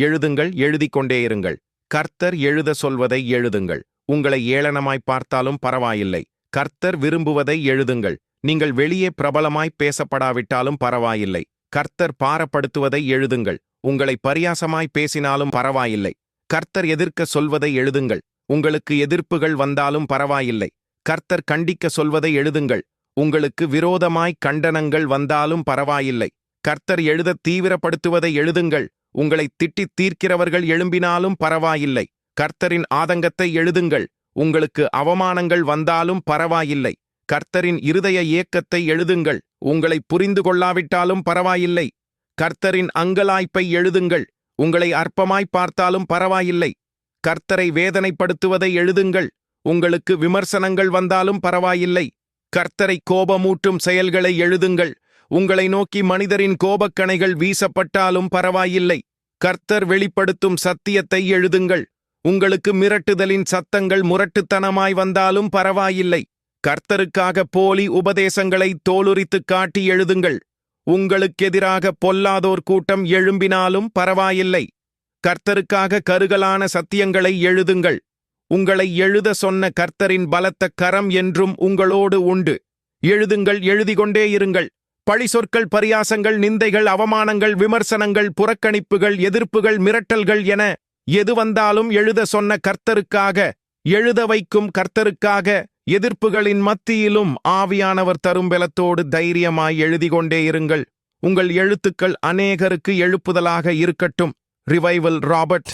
எழுதுங்கள் எழுதிக் கொண்டே இருங்கள். கர்த்தர் எழுத சொல்வதை எழுதுங்கள். உங்களை ஏளனமாய் பார்த்தாலும் பரவாயில்லை. கர்த்தர் விரும்புவதை எழுதுங்கள். நீங்கள் வெளியே பிரபலமாய் பேசப்படாவிட்டாலும் பரவாயில்லை. கர்த்தர் பாரப்படுத்துவதை எழுதுங்கள். உங்களை பரியாசமாய் பேசினாலும் பரவாயில்லை. கர்த்தர் எதிர்க்க சொல்வதை எழுதுங்கள். உங்களுக்கு எதிர்ப்புகள் வந்தாலும் பரவாயில்லை. கர்த்தர் கண்டிக்க சொல்வதை எழுதுங்கள். உங்களுக்கு விரோதமாய் கண்டனங்கள் வந்தாலும் பரவாயில்லை. கர்த்தர் எழுத தீவிரப்படுத்துவதை எழுதுங்கள். உங்களை திட்டித் தீர்க்கிறவர்கள் எழும்பினாலும் பரவாயில்லை. கர்த்தரின் ஆதங்கத்தை எழுதுங்கள். உங்களுக்கு அவமானங்கள் வந்தாலும் பரவாயில்லை. கர்த்தரின் இருதய ஏக்கத்தை எழுதுங்கள். உங்களை புரிந்து கொள்ளாவிட்டாலும் பரவாயில்லை. கர்த்தரின் அங்கலாய்ப்பை எழுதுங்கள். உங்களை அற்பமாய் பார்த்தாலும் பரவாயில்லை. கர்த்தரை வேதனைப்படுத்துவதை எழுதுங்கள். உங்களுக்கு விமர்சனங்கள் வந்தாலும் பரவாயில்லை. கர்த்தரை கோபமூட்டும் செயல்களை எழுதுங்கள். உங்களை நோக்கி மனிதரின் கோபக்கணைகள் வீசப்பட்டாலும் பரவாயில்லை. கர்த்தர் வெளிப்படுத்தும் சத்தியத்தை எழுதுங்கள். உங்களுக்கு மிரட்டுதலின் சத்தங்கள் முரட்டுத்தனமாய் வந்தாலும் பரவாயில்லை. கர்த்தருக்காக போலி உபதேசங்களை தோலுரித்துக் காட்டி எழுதுங்கள். உங்களுக்கெதிராக பொல்லாதோர் கூட்டம் எழும்பினாலும் பரவாயில்லை. கர்த்தருக்காக கருகலான சத்தியங்களை எழுதுங்கள். உங்களை எழுத சொன்ன கர்த்தரின் பலத்த கரம் என்றும் உங்களோடு உண்டு. எழுதுங்கள் எழுதிக்கொண்டே இருங்கள். பழி சொற்கள் பரியாசங்கள் நிந்தைகள் அவமானங்கள் விமர்சனங்கள் புறக்கணிப்புகள் எதிர்ப்புகள் மிரட்டல்கள் என எது வந்தாலும் எழுத சொன்ன கர்த்தருக்காக எழுத வைக்கும் கர்த்தருக்காக எதிர்ப்புகளின் மத்தியிலும் ஆவியானவர் தரும் பலத்தோடு தைரியமாய் எழுதி கொண்டே இருங்கள். உங்கள் எழுத்துக்கள் அநேகருக்கு எழுப்புதலாக இருக்கட்டும். Revival Robert